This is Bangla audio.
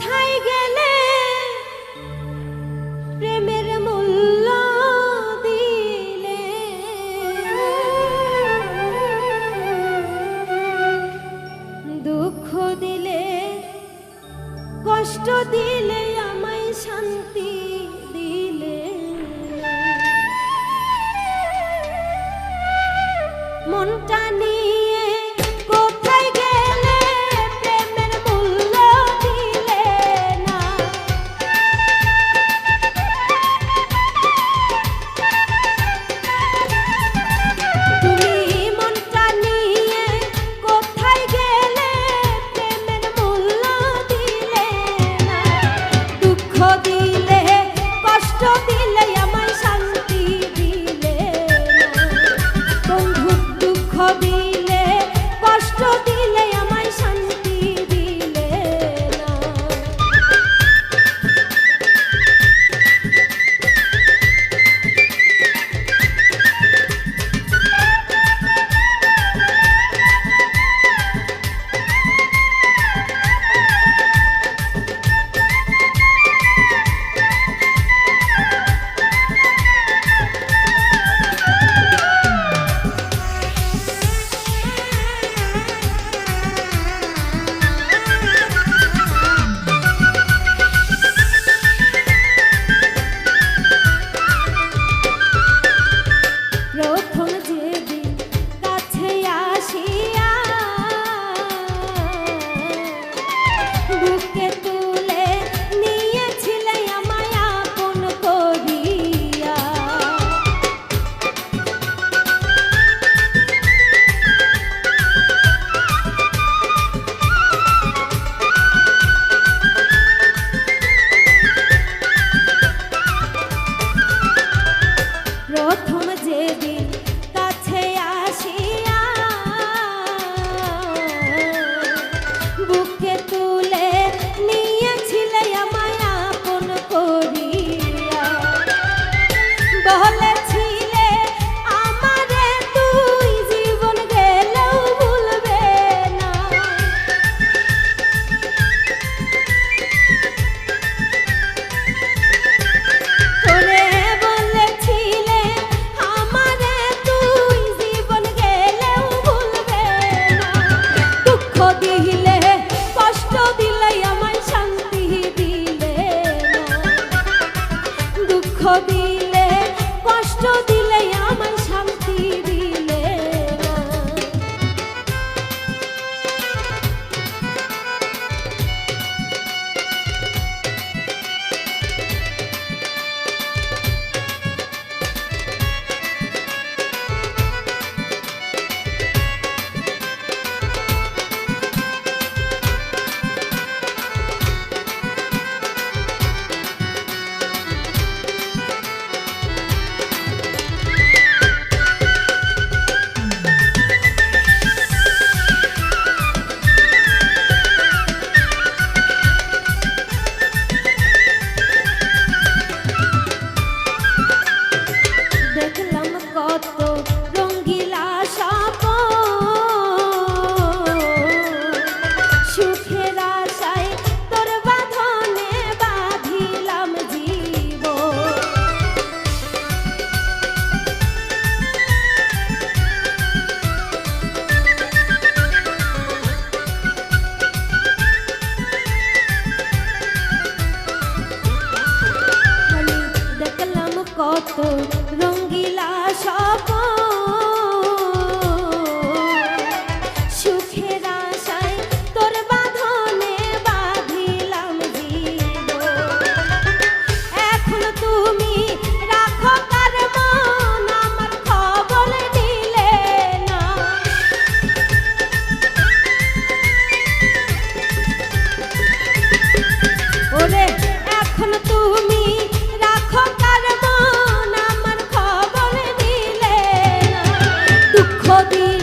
কোথায় গেলে প্রেমের মূল্য দিলে? দুঃখ দিলে কষ্ট দিলে দিলে কষ্ট দিলে আমার শান্তির হবে